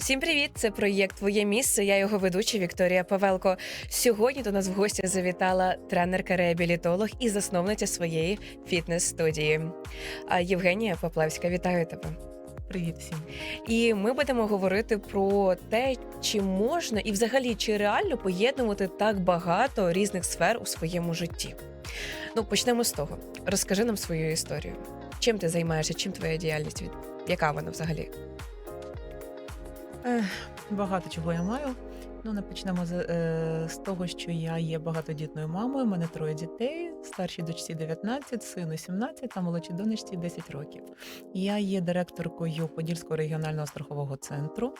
Всім привіт! Це проєкт Твоє місце. Я його ведуча Вікторія Павелко. Сьогодні до нас в гості завітала тренерка-реабілітолог і засновниця своєї фітнес-студії. Євгенія Поплавська, вітаю тебе. Привіт всім. І ми будемо говорити про те, чи можна і взагалі чи реально поєднувати так багато різних сфер у своєму житті. Ну, почнемо з того. Розкажи нам свою історію. Чим ти займаєшся? Чим твоя діяльність? Яка вона взагалі? Багато чого я маю. Ну, не почнемо з, е, з того, що я є багатодітною мамою. У мене троє дітей, старшій дочці 19, сину 17, та молодшій донечці 10 років. Я є директоркою Подільського регіонального страхового центру.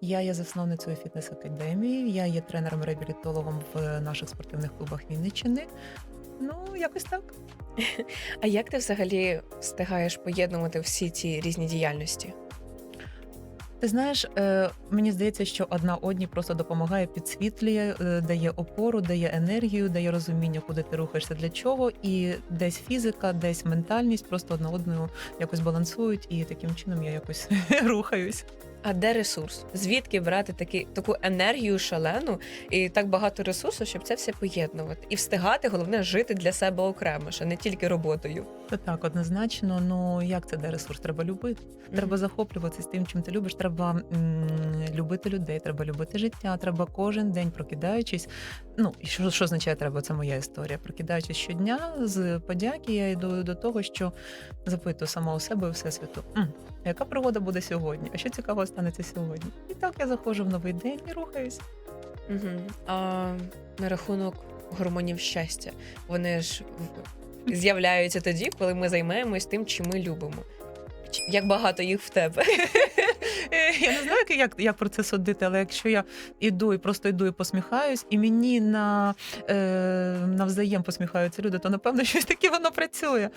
Я є засновницею фітнес-академії, я є тренером-реабілітологом в наших спортивних клубах Вінниччини. Ну, якось так. А як ти взагалі встигаєш поєднувати всі ці різні діяльності? Ти знаєш, е, мені здається, що одна одній просто допомагає, підсвітлює, е, дає опору, дає енергію, дає розуміння, куди ти рухаєшся, для чого, і десь фізика, десь ментальність просто одна одною якось балансують, і таким чином я якось рухаюсь. А де ресурс? Звідки брати такі, таку енергію шалену і так багато ресурсу, щоб це все поєднувати? І встигати, головне, жити для себе окремо, ще не тільки роботою. Це так, однозначно. Ну як це де ресурс? Треба любити. Треба захоплюватися тим, чим ти любиш. Треба м, любити людей, треба любити життя. Треба кожен день прокидаючись. Ну що, що означає треба? Це моя історія. Прокидаючись щодня з подяки, я йду до того, що запитую сама у себе і всесвіту. «М, Яка пригода буде сьогодні? А що цікавого станеться сьогодні? І так я заходжу в новий день і рухаюсь. Угу. А на рахунок гормонів щастя, вони ж з'являються тоді, коли ми займаємось тим, чим ми любимо. Як багато їх в тебе? Е, Я не знаю, як, як про це судити, але якщо я іду і просто йду і посміхаюсь, і мені на, е, навзаєм посміхаються люди, то напевно щось таке воно працює.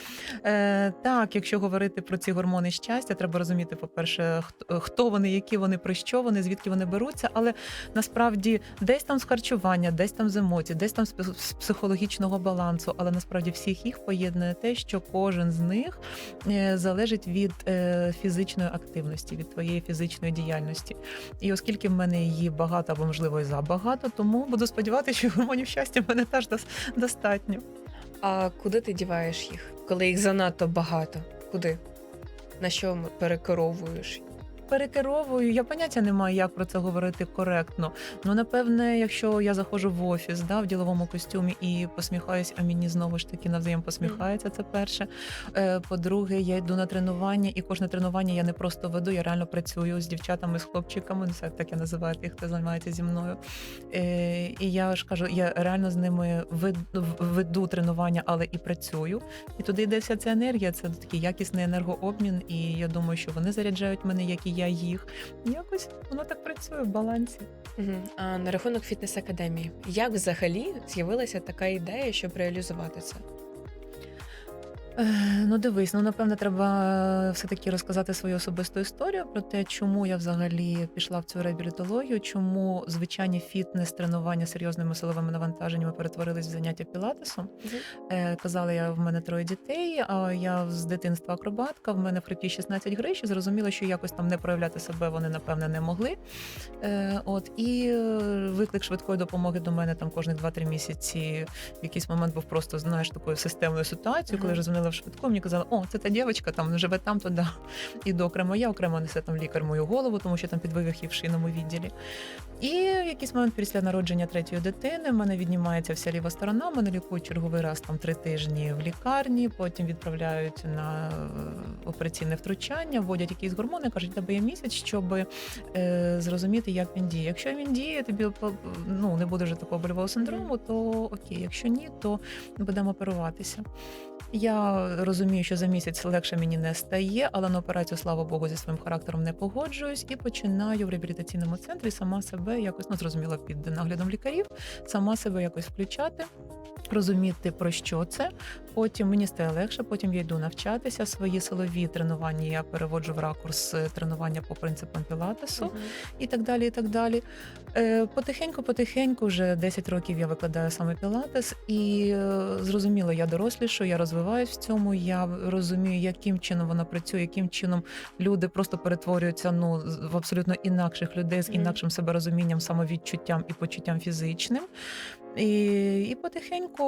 Е, так, якщо говорити про ці гормони щастя, треба розуміти, по-перше, хто, вони, які вони, про що вони, звідки вони беруться. Але насправді десь там з харчування, десь там з емоцій, десь там з психологічного балансу, але насправді всіх їх поєднує те, що кожен з них е, залежить від е, фізичної активності, від твоєї фізичної діяльності. І оскільки в мене її багато або можливо і забагато, тому буду сподіватися, що гормонів щастя в мене теж достатньо. А куди ти діваєш їх, коли їх занадто багато? Куди? На що перекеровуєш? Перекеровую, я поняття не маю, як про це говорити коректно. Ну, напевне, якщо я заходжу в офіс да, в діловому костюмі і посміхаюсь, а мені знову ж таки навзаєм посміхається. Це перше. Е, По-друге, я йду на тренування, і кожне тренування я не просто веду, я реально працюю з дівчатами, з хлопчиками. Ну, це так я називаю тих, хто займається зі мною. Е, І я ж кажу, я реально з ними вед- веду тренування, але і працюю. І туди йде вся ця енергія. Це такий якісний енергообмін. І я думаю, що вони заряджають мене, як і я їх. Якось воно так працює в балансі. Угу. А на рахунок фітнес-академії, як взагалі з'явилася така ідея, щоб реалізувати це? Е, Ну, дивись, ну напевне, треба все таки розказати свою особисту історію про те, чому я взагалі пішла в цю реабілітологію, чому звичайні фітнес, тренування серйозними силовими навантаженнями перетворились в заняття пілатесом. Е, Казала я, в мене троє дітей, а я з дитинства акробатка, в мене в хребті 16 гриш, і зрозуміла, що якось там не проявляти себе вони, напевне, не могли. Е, От і е, виклик швидкої допомоги до мене там кожних 2-3 місяці. В якийсь момент був просто знаєш такою системною ситуацією, коли я дзвонила в швидку, мені казали, о, це та дівчинка, там живе там, то да. Іду окремо я, окремо несе там лікар мою голову, тому що там підвивих її в шийному відділі. І в якийсь момент після народження третьої дитини в мене віднімається вся ліва сторона, мене лікують черговий раз там три тижні в лікарні, потім відправляють на е, операційне втручання, вводять якісь гормони, кажуть, тебе є місяць, щоб е, зрозуміти, як він діє. Якщо він діє, тобі ну, не буде вже такого больового синдрому, то окей. Якщо ні, то будемо оперуватися. Я розумію, що за місяць легше мені не стає, але на операцію, слава Богу, зі своїм характером не погоджуюсь і починаю в реабілітаційному центрі сама себе якось ну зрозуміло під наглядом лікарів, сама себе якось включати. Розуміти про що це. Потім мені стає легше, потім я йду навчатися. Свої силові тренування я переводжу в ракурс е, тренування по принципам пілатесу Мгм. і так далі. і так далі. Е, Потихеньку, потихеньку, вже 10 років я викладаю саме пілатес, і е, зрозуміло, я дорослішу, я розвиваюсь в цьому. Я розумію, яким чином воно працює, яким чином люди просто перетворюються ну в абсолютно інакших людей з інакшим себе розумінням, самовідчуттям і почуттям фізичним. І, і потихеньку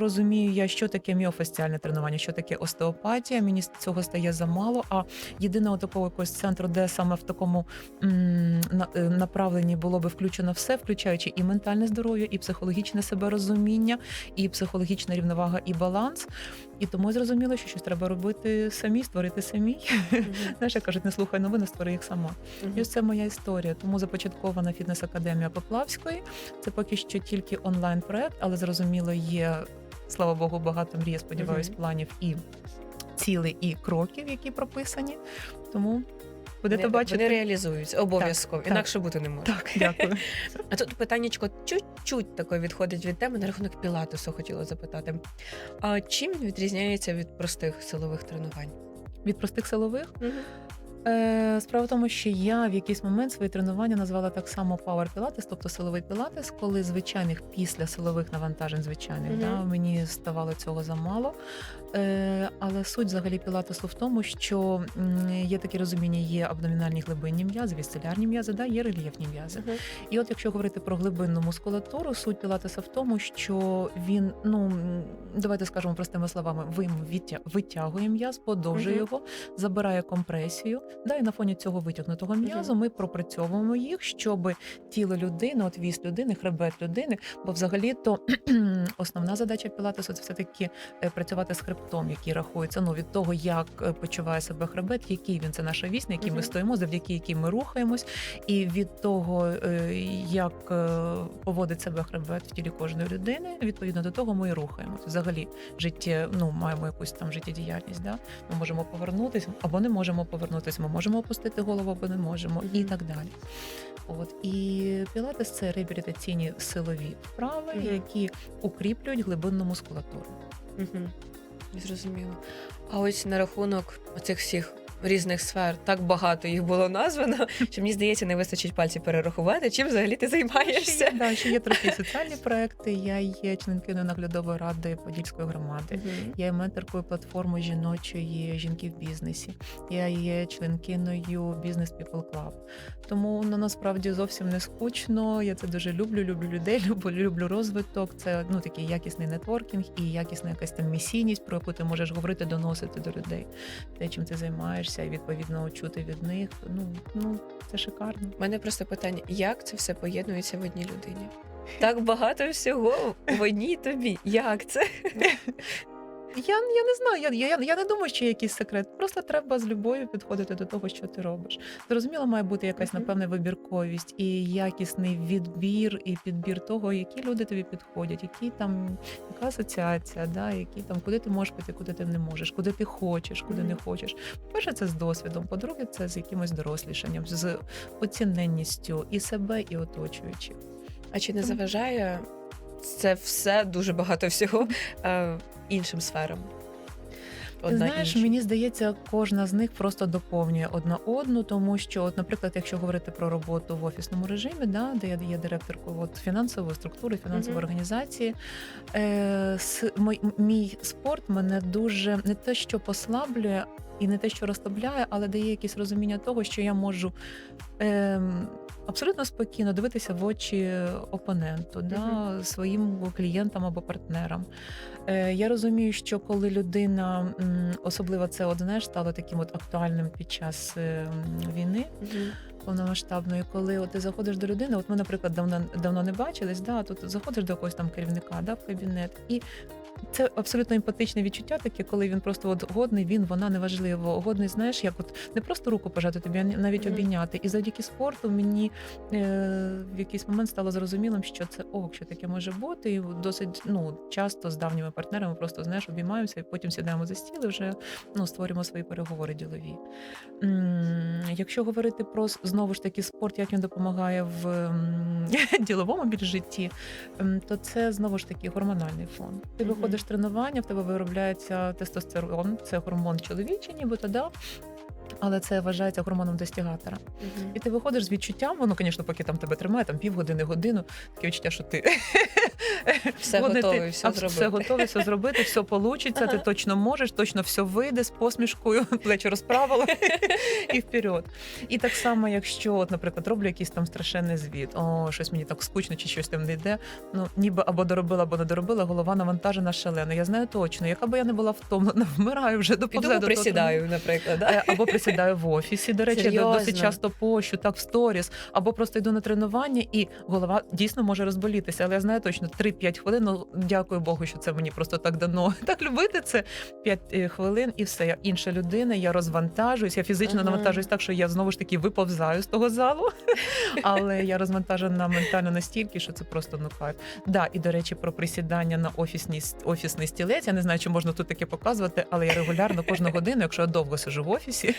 розумію я, що таке міофасціальне тренування, що таке остеопатія. Мені цього стає замало. А єдиного такого якогось центру, де саме в такому м, е, направленні було би включено все, включаючи і ментальне здоров'я, і психологічне себе розуміння, і психологічна рівновага, і баланс. І тому зрозуміло, що щось треба робити самі, створити самі. Мгм. Знаєш, як кажуть, не слухай новини, створи їх сама. Мгм. І ось це моя історія. Тому започаткована фітнес-академія Поплавської. Це поки що тільки онлайн-проект, але зрозуміло, є, слава Богу, багато мрій, Сподіваюсь, сподіваюсь, Мгм. планів і цілей, і кроків, які прописані. Тому будете Вони, бачити. вони реалізуються обов'язково, так. інакше бути не може. Так, дякую. А тут питаннячко чуть-чуть такое відходить від теми на рахунок пілатесу, хотіла запитати. А чим він відрізняється від простих силових тренувань? Від простих силових. Е, Справа в тому, що я в якийсь момент свої тренування назвала так само Power Pilates, тобто силовий пілатес, коли звичайних після силових навантажень, звичайних, Мгм. да, мені ставало цього замало. Е, але суть взагалі пілатесу в тому, що є таке розуміння: є абдомінальні глибинні м'язи, вісцелярні м'язи, да, є рельєфні м'язи. І от якщо говорити про глибинну мускулатуру, суть пілатеса в тому, що він, ну давайте скажемо простими словами, витя- витягує м'яз, подовжує Мгм. його, забирає компресію. Да, і на фоні цього витягнутого м'язу ми пропрацьовуємо їх, щоб тіло людини, от вісь людини, хребет людини, бо взагалі то основна задача пілатесу це все таки працювати з хребтом, який рахується ну від того, як е, почуває себе хребет, який він це наша вісь, на якій ми стоїмо, завдяки якій ми рухаємось, і від того, е, як е, поводить себе хребет в тілі кожної людини, відповідно до того ми і рухаємось. Взагалі, життя, ну маємо якусь там життєдіяльність. Да? Ми можемо повернутися або не можемо повернутися. Ми можемо опустити голову, або не можемо, і так далі. От і пілатес це реабілітаційні силові вправи, Мгм. які укріплюють глибинну мускулатуру. Угу. Зрозуміло. А ось на рахунок оцих всіх різних сфер так багато їх було названо, що мені здається, не вистачить пальців перерахувати. Чим взагалі ти Ще є, займаєшся? да, ще є трохи соціальні проекти. Я є членкиною наглядової ради Подільської громади. Мгм. Я є менторкою платформи жіночої жінки в бізнесі. Я є членкиною Business People Club. Тому ну, насправді зовсім не скучно. Я це дуже люблю. Люблю людей, люблю, люблю розвиток. Це ну такий якісний нетворкінг і якісна якась там місійність, про яку ти можеш говорити, доносити до людей. Те, чим ти займаєшся, і відповідно чути від них. Ну ну це шикарно. У мене просто питання: як це все поєднується в одній людині? Так багато всього в одній тобі. Як це? Я, я не знаю, я, я, я не думаю, що є якийсь секрет. Просто треба з любов'ю підходити до того, що ти робиш. Зрозуміло, має бути якась, напевне, вибірковість і якісний відбір і підбір того, які люди тобі підходять, які там, яка асоціація, да, які там, куди ти можеш піти, куди ти не можеш, куди ти хочеш, куди не хочеш. Перше, це з досвідом. По-друге, це з якимось дорослішанням, з оціненністю і себе, і оточуючих. А чи не заважає це все дуже багато всього іншим сферам? Одна знаєш, іншій? мені здається, кожна з них просто доповнює одна одну, тому що, от, наприклад, якщо говорити про роботу в офісному режимі, да, де я є директоркою от, фінансової структури, фінансової Мгм. організації, е, с, мій, мій спорт мене дуже не те, що послаблює. І не те, що розслабляє, але дає якесь розуміння того, що я можу ем, абсолютно спокійно дивитися в очі опоненту, да, своїм клієнтам або партнерам. Е, я розумію, що коли людина, особливо це от, знаєш, стало таким от актуальним під час е, війни повномасштабної, коли от ти заходиш до людини, от ми, наприклад, давно давно не бачились, да, тут заходиш до якогось там керівника да, в кабінет, і це абсолютно емпатичне відчуття, таке, коли він просто от годний, він, вона неважливо. Годний, знаєш, як от не просто руку пожати тобі, а навіть Мгм. обійняти. І завдяки спорту мені е, в якийсь момент стало зрозумілим, що це ок, що таке може бути. І досить ну, часто з давніми партнерами просто знаєш, обіймаємося і потім сідаємо за стіл і вже ну, створюємо свої переговори ділові. Якщо говорити про знову ж таки спорт, як він допомагає в діловому більш житті, то це знову ж таки гормональний фон. Ти виходиш тренування, в тебе виробляється тестостерон, це гормон чоловічий, нібито да. Але це вважається гормоном достігатора. І ти виходиш з відчуттям, воно, звісно, поки там тебе тримає, там півгодини, годину, таке відчуття, що ти Все ти- все зробити. все готове, все зробити, все получиться, ти точно можеш, точно все вийде з посмішкою, плечі розправила і вперед. І так само, якщо, от, наприклад, роблю якийсь там страшенний звіт, о, щось мені так скучно чи щось там не йде. Ну, ніби або доробила, або не доробила, голова навантажена шалено. Я знаю точно, яка би я не була втомлена, вмираю вже до Піду присідаю, наприклад. Да? Е, Або присідаю в офісі. До речі, Серйозно? досить часто пощу, так в сторіс, або просто йду на тренування, і голова дійсно може розболітися. Але я знаю точно 3-5 хвилин. Ну дякую Богу, що це мені просто так дано. Так любити це 5 хвилин, і все. Я інша людина, я розвантажуюсь, я фізично Ага. навантажуюсь так, що я знову ж таки виповзаю з того залу. Але я розвантажена ментально настільки, що це просто ну кайф. Да, і до речі, про присідання на офісній с- офісний стілець. Я не знаю, чи можна тут таке показувати, але я регулярно кожну годину, якщо я довго сиджу в офісі, е,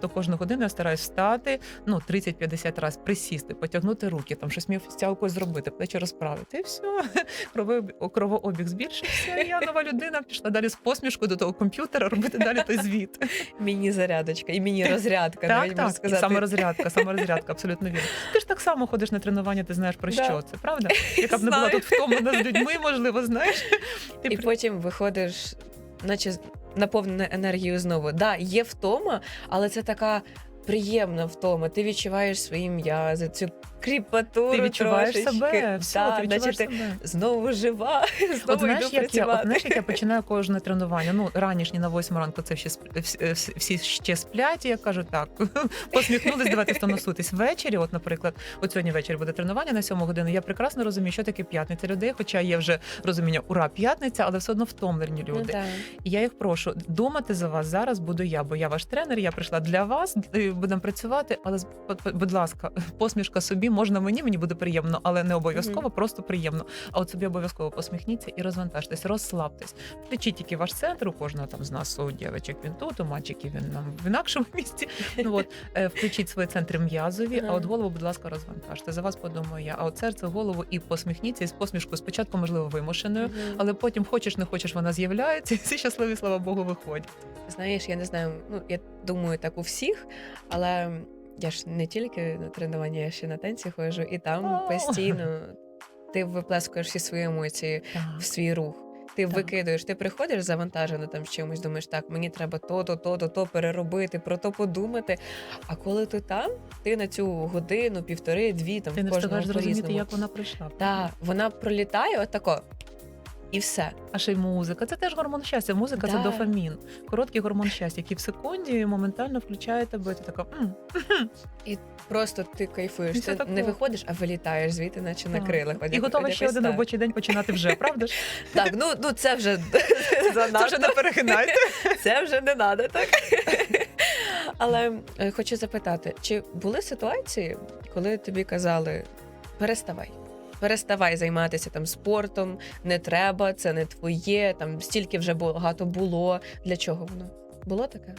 то кожну годину я стараюсь встати, ну 30-50 разів присісти, потягнути руки, там щось міфстялкою зробити, плечі розправити. І все, кровообіг, збільшився. І я нова людина пішла далі з посмішкою до того комп'ютера робити далі той звіт. Міні-зарядочка і міні-розрядка, Так, навіть можна так, і саморозрядка, саморозрядка, абсолютно вірно. Ти ж так само ходиш на тренування, ти знаєш про Да. що це, правда? Яка б не була тут втомлена з людьми, можливо, знаєш. Ти І при- потім виходиш, наче наповнена енергією знову. Да, є втома, але це така приємна втома. Ти відчуваєш свої м'язи, цю кріпатуру. ти відчуваєш трошечки. себе, все, Да, ти відчуваєш наче ти знову жива, знову От знаєш, йду як я, от, працювати. знаєш, як я починаю кожне тренування. Ну, ранішні на восьму ранку це всі, сп- всі, всі- всі ще сплять, і я кажу так, посміхнулись, давайте станосутись. Ввечері, от, наприклад, от сьогодні ввечері буде тренування на сьому годину. Я прекрасно розумію, що таке п'ятниця людей, хоча є вже розуміння, ура, п'ятниця, але все одно втомлені Ну, люди. да. І я їх прошу думати за вас зараз буду я, бо я ваш тренер. Я прийшла для вас. е, Будемо працювати. Але з- будь ласка, посмішка собі можна мені, мені буде приємно, але не обов'язково, просто приємно. А от собі обов'язково посміхніться і розвантажтесь, розслабтесь. Включіть тільки ваш центр. У кожного там з нас у дівчаток він тут, у мальчиків він нам в інакшому місці. Ну от е, включіть свої центри м'язові. А от голову, будь ласка, розвантажте. За вас подумаю я. А от серце, голову і посміхніться. І з посмішкою спочатку, можливо, вимушеною. Мгм. Але потім хочеш, не хочеш, вона з'являється, і всі щасливі, слава Богу, виходять. Знаєш, я не знаю, ну я думаю, так у всіх, але я ж не тільки на тренування, я ще на танці ходжу, і там постійно ти виплескуєш всі свої емоції в свій рух. Ти Так. викидуєш, ти приходиш завантажено там з чимось, думаєш, так, мені треба то, то, то, переробити, про то подумати. А коли ти там, ти на цю годину, півтори, дві, там Ти не кожного встигаєш зрозуміти, як вона прийшла. Так, вона пролітає отако, і все. А ще й музика. Це теж гормон щастя. Музика це дофамін. Короткий гормон щастя, який в секунді моментально включає тебе. Ти така «М, Просто ти кайфуєш. Після Ти не виходиш, а вилітаєш звідти, наче на крилах. І готова ще один робочий день починати вже, правда ж? Так, ну, ну це вже занадто. Це вже не перегинайте. Це вже не треба, так? Але е, хочу запитати, чи були ситуації, коли тобі казали переставай? Переставай займатися там спортом, не треба, це не твоє, там стільки вже багато було. Для чого воно? Було таке?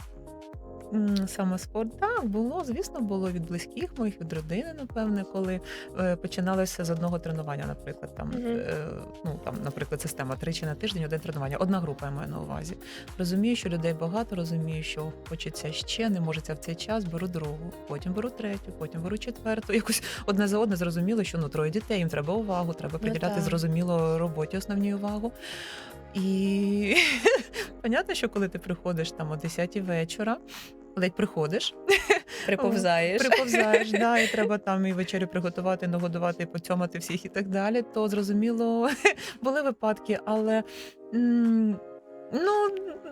Саме спорт, так, було, звісно, було від близьких моїх, від родини, напевне, коли е, починалося з одного тренування, наприклад, там, е, ну, там, наприклад, система тричі на тиждень, один тренування, одна група я маю на увазі. Розумію, що людей багато, розумію, що хочеться ще, не можеться в цей час, беру другу, потім беру третю, потім беру четверту. Якось одне за одне зрозуміло, що ну троє дітей, їм треба увагу, треба приділяти так. зрозуміло роботі основній увагу. І понятно, що коли ти приходиш там о 10 вечора, ледь приходиш, Приповзаєш. приповзаєш, да, і треба там і вечерю приготувати, нагодувати, і поцьомати всіх і так далі. То зрозуміло, були випадки, але. Ну,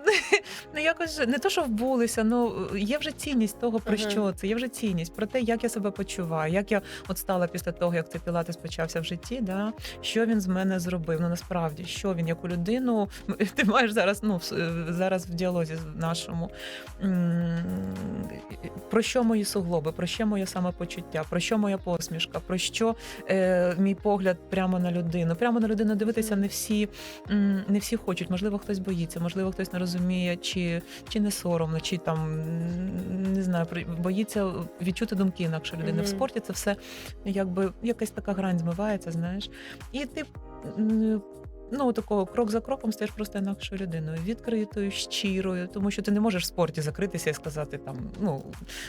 ну якось не то, що вбулися, ну є вже цінність того, про Ага. що це. Є вже цінність про те, як я себе почуваю, як я от стала після того, як цей пілатес почався в житті. Да? Що він з мене зробив? Ну насправді, що він, яку людину ти маєш зараз, ну в- зараз в діалозі з нашому. М, Про що мої суглоби, про що моє самопочуття, про що моя посмішка, про що е, мій погляд прямо на людину. Прямо на людину дивитися не всі, м, не всі хочуть. Можливо, хтось боїться, можливо, хтось не розуміє, чи, чи не соромно, чи там не знаю, боїться відчути думки інакше людини. Мгм. В спорті це все якби якась така грань змивається, знаєш. І ти. Ну, такого крок за кроком стаєш просто інакшою людиною, відкритою, щирою, тому що ти не можеш в спорті закритися і сказати там, ну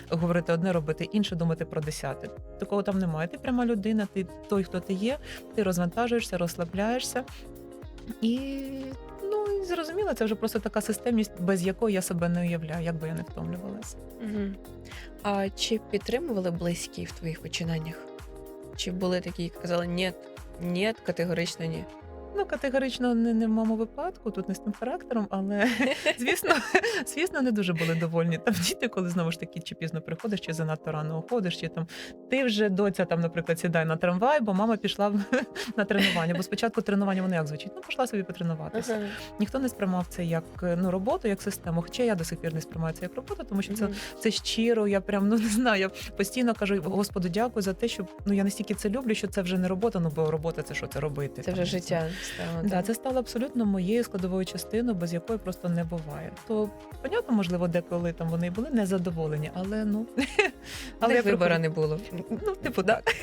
говорити одне, робити інше, думати про десяте. Такого там немає. Ти пряма людина, ти той, хто ти є, ти розвантажуєшся, розслабляєшся. І і зрозуміло, це вже просто така системність, без якої я себе не уявляю, як би я не втомлювалася. Угу. А чи підтримували близькі в твоїх починаннях? Чи були такі, які казали ні, ні, категорично ні? Ну, категорично не, не в моєму випадку, тут не з тим характером, але звісно, звісно, не дуже були довольні. Там діти, коли знову ж таки чи пізно приходиш, чи занадто рано уходиш, чи там ти вже доця там, наприклад, сідай на трамвай, бо мама пішла на тренування. Бо спочатку тренування воно як звучить? Ну, пішла собі потренуватися. Ага. Ніхто не сприймав це як ну роботу, як систему. Хоча я до сих пір не сприймаю це як роботу, тому що це це щиро. Я прям ну не знаю. Я постійно кажу Господу, дякую за те, що ну я настільки це люблю, що це вже не робота. Ну бо робота це що це робити. Це там, вже життя стало. Да, це стало абсолютно моєю складовою частиною, без якої просто не буває. То понятно, можливо, деколи там вони були незадоволені, але ну Але я вибору не було. Ну, типу, так.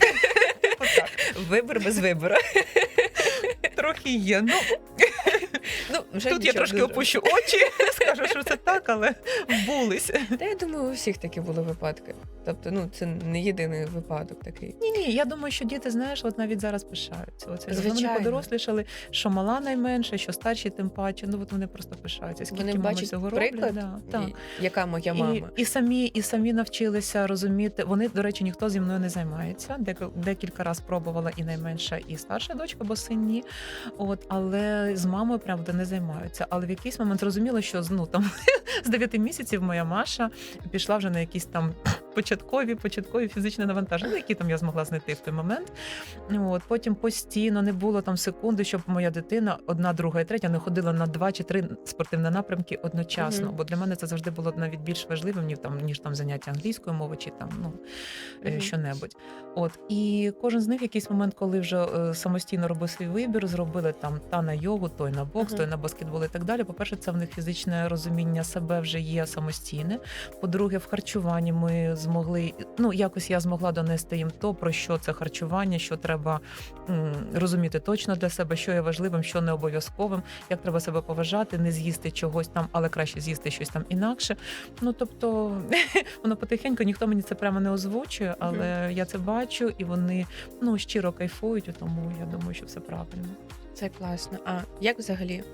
Типу, так. Вибор без вибору. Трохи є. Ну Ну, вже тут я трошки дуже. опущу очі, скажу, що це так, але вбулись. Та я думаю, у всіх такі були випадки. Тобто, ну це не єдиний випадок такий. Ні, ні, я думаю, що діти, знаєш, от навіть зараз пишаються. Оце вони подорослішали, що мала найменше, що старші, тим паче. Ну от вони просто пишаються. Скільки Вони бачать цього приклад, да, так. і- яка моя мама. і самі, і самі навчилися розуміти. Вони, до речі, ніхто зі мною не займається. Декілька, разів пробувала і найменша, і старша дочка, бо син ні. От, але з мамою правда не займаються. Але в якийсь момент зрозуміло, що ну там з 9 місяців моя Маша пішла вже на якісь там початкові, початкові фізичні навантаження, які там я змогла знайти в той момент. От потім постійно не було там секунди, щоб моя дитина, одна, друга і третя, не ходила на два чи три спортивні напрямки одночасно. Мгм. Бо для мене це завжди було навіть більш важливим, ніж там ніж там заняття англійської мови чи там ну Мгм. що-небудь. От і кожен з них в якийсь момент, коли вже е, самостійно робив свій вибір, зробили там та на йогу, той на бокс, Мгм. той на баскетбол і так далі. По-перше, це в них фізичне розуміння себе вже є самостійне. По-друге, в харчуванні ми змогли ну якось я змогла донести їм то, про що це харчування, що треба м, розуміти точно для себе, що є важливим, що не обов'язковим, як треба себе поважати, не з'їсти чогось там, але краще з'їсти щось там інакше. Ну тобто воно потихеньку ніхто мені це прямо не озвучує, але я це бачу, і вони ну щиро кайфують, тому я думаю, що все правильно. Це класно. А як взагалі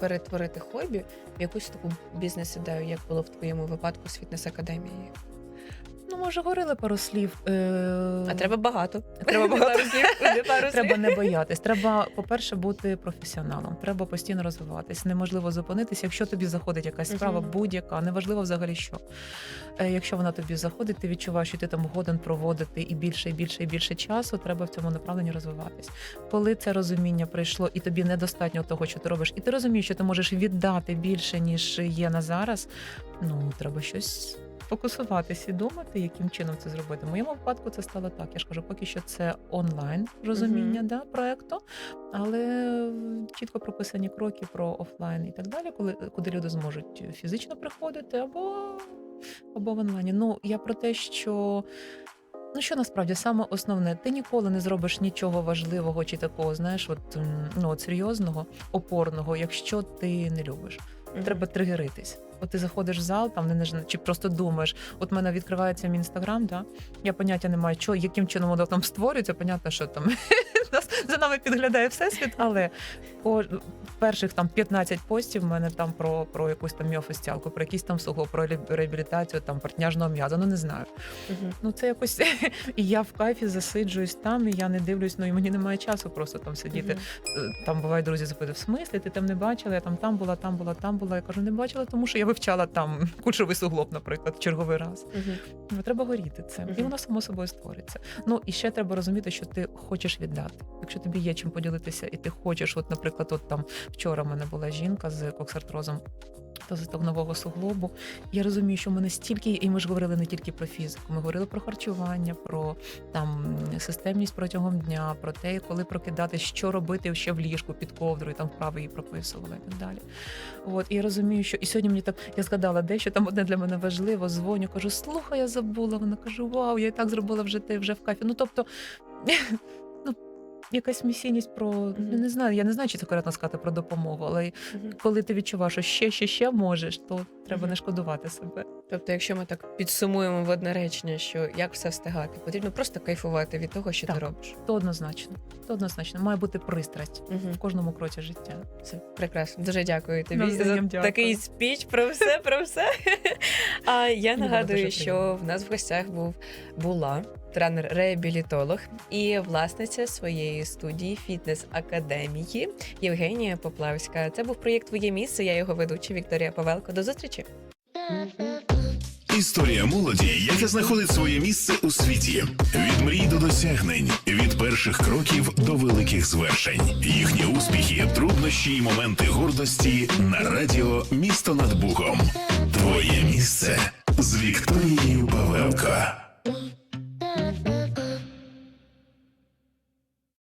перетворити хобі в якусь таку бізнес-ідею, як було в твоєму випадку з фітнес-академією? Ми вже говорили пару слів. Е... А треба багато. Треба багато. слів, Треба не боятись. Треба, по-перше, бути професіоналом. Треба постійно розвиватись. Неможливо зупинитися. Якщо тобі заходить якась справа, будь-яка, неважливо взагалі що. Е, Якщо вона тобі заходить, ти відчуваєш, що ти там годен проводити і більше, і більше, і більше часу. Треба в цьому направленні розвиватись. Коли це розуміння прийшло, і тобі недостатньо того, що ти робиш, і ти розумієш, що ти можеш віддати більше ніж є на зараз. Ну треба щось. Фокусуватись і думати, яким чином це зробити. В моєму випадку це стало так. Я ж кажу, поки що це онлайн розуміння Мгм. да, проекту, але чітко прописані кроки про офлайн і так далі, коли куди люди зможуть фізично приходити або, або в онлайні. Ну я про те, що. Ну, що насправді саме основне, ти ніколи не зробиш нічого важливого чи такого, знаєш, от ну от серйозного, опорного, якщо ти не любиш Мгм. треба тригеритись. От ти заходиш в зал, там не чи просто думаєш, от в мене відкривається мій інстаграм, да? я поняття не маю, що, яким чином воно там створюється. Понятно, що там за нами підглядає всесвіт, але по перших там 15 постів в мене там про, про якусь там міофостіалку, про якийсь там суглоб, про реабілітацію там партняжного м'яза. Ну не знаю. Ну це якось і я в кайфі засиджуюсь там, і я не дивлюсь. Ну і мені немає часу просто там сидіти. Е, Там бувають друзі запитують, в смислі, ти там не бачила, я там там була, там була, там була. Я кажу, не бачила, тому що я вивчала там кучовий суглоб, наприклад, черговий раз. Ну, треба горіти цим, і Мгм. воно само собою створиться. Ну і ще треба розуміти, що ти хочеш віддати. Якщо тобі є чим поділитися, і ти хочеш, от, наприклад, от там вчора в мене була жінка з коксартрозом. Та суставнового суглобу. Я розумію, що в мене стільки, і ми ж говорили не тільки про фізику, ми говорили про харчування, про там системність протягом дня, про те, коли прокидати, що робити ще в ліжку під ковдрою, там вправи її прописували і так далі. От і я розумію, що і сьогодні мені так я згадала дещо там одне для мене важливо. Дзвоню, кажу, слухай, я забула. Вона каже, вау, я і так зробила вже те, вже в кафі. Ну тобто. Якась місійність про я не знаю, я не знаю, чи це коректно сказати про допомогу, але Мгм. коли ти відчуваєш, що ще, ще, ще можеш, то треба Мгм. не шкодувати себе. Тобто, якщо ми так підсумуємо в одне речення, що як все встигати, потрібно просто кайфувати від того, що ти робиш. То однозначно, то однозначно має бути пристрасть в кожному кроці життя. Це прекрасно. Дуже дякую тобі Навзаєм за дякую. такий спіч про все, про все. А я нагадую, що в нас в гостях був була тренер-реабілітолог і власниця своєї студії фітнес академії Євгенія Поплавська. Це був проєкт Твоє місце. Я його ведуча Вікторія Павелко. До зустрічі. Історія молоді, яка знаходить своє місце у світі. Від мрій до досягнень, від перших кроків до великих звершень. Їхні успіхи, труднощі і моменти гордості на радіо Місто над Богом. Твоє місце з Вікторією